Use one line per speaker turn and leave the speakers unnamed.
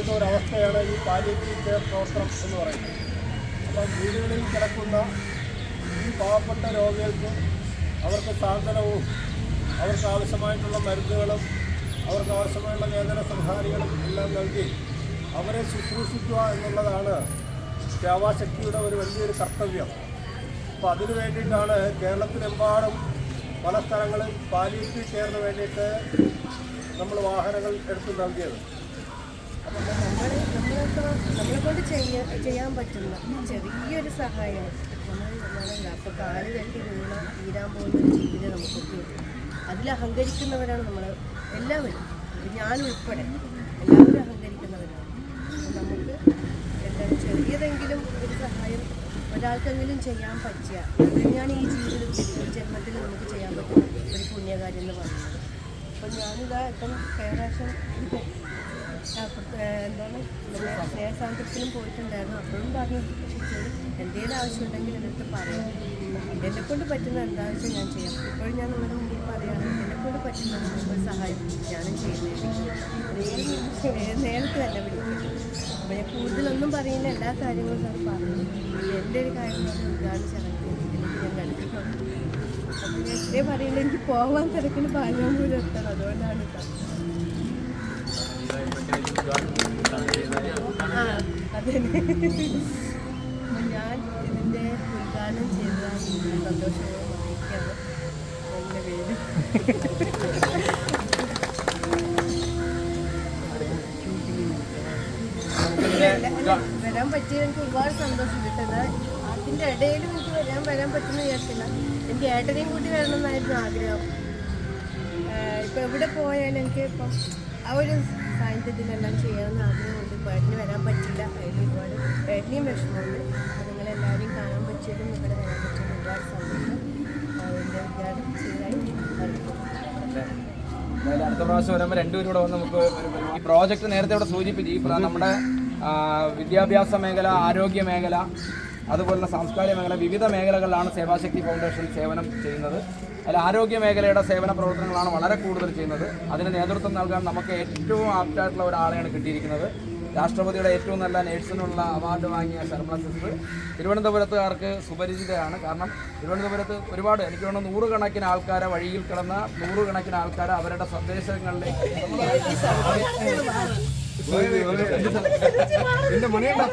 പറയുന്ന ഒരവസ്ഥയാണ് ഈ പാലിയേറ്റീവ് കെയർ പ്രവർത്തനം എന്ന് പറയുന്നത്. അപ്പം വീടുകളിൽ കിടക്കുന്ന ഈ പാവപ്പെട്ട രോഗികൾക്ക് അവർക്ക് സാന്ത്വനവും അവർക്ക് ആവശ്യമായിട്ടുള്ള മരുന്നുകളും അവർക്ക് ആവശ്യമായുള്ള വേദന സംഹാരികളും എല്ലാം നൽകി അവരെ ശുശ്രൂഷിക്കുക എന്നുള്ളതാണ് സേവാശക്തിയുടെ ഒരു വലിയൊരു കർത്തവ്യം. അപ്പോൾ അതിനു വേണ്ടിയിട്ടാണ് കേരളത്തിലെമ്പാടും പല സ്ഥലങ്ങളിൽ പാലിയേറ്റീവ് കെയറിന് വേണ്ടിയിട്ട് നമ്മൾ വാഹനങ്ങൾ എടുത്തു നൽകിയത്.
നമ്മളെ കൊണ്ട് ചെയ്യാൻ പറ്റുന്ന ചെറിയൊരു സഹായം നമ്മൾ അപ്പോൾ കാൽ തട്ടി വീണ തീരാൻ പോകുന്ന ഒരു ജീവിതം നമുക്കൊക്കെ അതിൽ അഹങ്കരിക്കുന്നവരാണ് നമ്മൾ എല്ലാവരും. ഞാൻ ഉൾപ്പെടെ എല്ലാവരും അഹങ്കരിക്കുന്നവരാണ്. നമുക്ക് എന്താണ് ചെറിയതെങ്കിലും ഒരു സഹായം ഒരാൾക്കെങ്കിലും ചെയ്യാൻ പറ്റിയ ഞാൻ ഈ ജീവിതത്തിൽ ഈ ജന്മത്തിൽ നമുക്ക് ചെയ്യാൻ പറ്റുന്ന ഒരു പുണ്യകാര്യം എന്ന് പറയുന്നത്. അപ്പം ഞാനിതാ ഇപ്പം അപ്പുറത്ത് എന്താണ്? സ്നേഹസാന്ദ്രത്തിലും പോയിട്ടുണ്ടായിരുന്നു. അപ്പോഴും പറഞ്ഞു ടീച്ചർ എന്തെങ്കിലും ആവശ്യമുണ്ടെങ്കിൽ എന്റെ അടുത്ത് പറയാം. എന്നെ കൊണ്ട് പറ്റുന്ന എന്താണെന്ന് ഞാൻ ചെയ്യാം. ഇപ്പോഴും ഞാൻ നിങ്ങളുടെ മുമ്പിൽ പറയുകയാണ് എന്നെ കൊണ്ട് പറ്റുന്ന ഒരു സഹായം ഞാനും ചെയ്യുന്നത് നേരത്തെ തന്നെ വിളിക്കും അപ്പോൾ ഞാൻ കൂടുതലൊന്നും പറയുന്ന എല്ലാ കാര്യങ്ങളും സാർ പറഞ്ഞു. എന്റെ ഒരു കാര്യം ഇതാണ് എനിക്ക് ഞാൻ കണ്ടിട്ടുണ്ട്. അപ്പോൾ ഞാൻ ഇത്രേ പറയുന്നത് എനിക്ക് പോകാൻ തിരക്കിന് പാലാമ്പൂര് എത്തണം. അതുകൊണ്ടാണ് അപ്പം ഞാൻ ഇതിന്റെ ഉദ്ഘാടനം സന്തോഷവും അറിയിക്കാണ് എന്റെ പേര് വരാൻ പറ്റിയ എനിക്ക് ഒരുപാട് സന്തോഷം കിട്ടുന്നത് അതിന്റെ ഇടയിലും എനിക്ക് വരാൻ വരാൻ പറ്റുന്ന വിചാരിച്ചില്ല എനിക്ക് ഏട്ടനെയും കൂട്ടി വരണം എന്നായിരുന്നു ആഗ്രഹം ഇപ്പം എവിടെ പോയാലും എനിക്ക് ഇപ്പം ആ ഒരു സാന്നിധ്യത്തിലെല്ലാം ചെയ്യണമെന്ന് ആഗ്രഹമുണ്ട്. ഇപ്പോൾ ഏട്ടന് വരാൻ പറ്റില്ല. അതിൽ ഒരുപാട് പേട്ടിനെയും വിഷമമുണ്ട്. നിങ്ങളെല്ലാവരെയും കാണാൻ പറ്റിയതും ഇവിടെ വരാൻ പറ്റിയതും ഒരുപാട് സന്തോഷം.
അടുത്ത പ്രാവശ്യം വരുമ്പോൾ രണ്ടുപേരും കൂടെ വന്ന് നമുക്ക് ഈ പ്രോജക്റ്റ് നേരത്തെ ഇവിടെ സൂചിപ്പിച്ചു. പ്ര- നമ്മുടെ വിദ്യാഭ്യാസ മേഖല ആരോഗ്യ മേഖല അതുപോലുള്ള സാംസ്കാരിക മേഖല വിവിധ മേഖലകളിലാണ് സേവാശക്തി ഫൗണ്ടേഷൻ സേവനം ചെയ്യുന്നത്. അതിൽ ആരോഗ്യ മേഖലയുടെ സേവന പ്രവർത്തനങ്ങളാണ് വളരെ കൂടുതൽ ചെയ്യുന്നത്. അതിന് നേതൃത്വം നൽകാൻ നമുക്ക് ഏറ്റവും ആപ്റ്റായിട്ടുള്ള ഒരാളെയാണ് കിട്ടിയിരിക്കുന്നത്. രാഷ്ട്രപതിയുടെ ഏറ്റവും നല്ല നേഴ്സിനുള്ള അവാർഡ് വാങ്ങിയ ശർമ്മ സിസ്റ്റർ തിരുവനന്തപുരത്തുകാർക്ക് സുപരിചിതയാണ്. കാരണം തിരുവനന്തപുരത്ത് ഒരുപാട് എനിക്ക് തോന്നുന്നു നൂറുകണക്കിന് ആൾക്കാരെ വഴിയിൽ കിടന്ന നൂറുകണക്കിന് ആൾക്കാരെ അവരുടെ സ്വദേശങ്ങളിലേക്ക് എന്റെ മണിയുണ്ടോ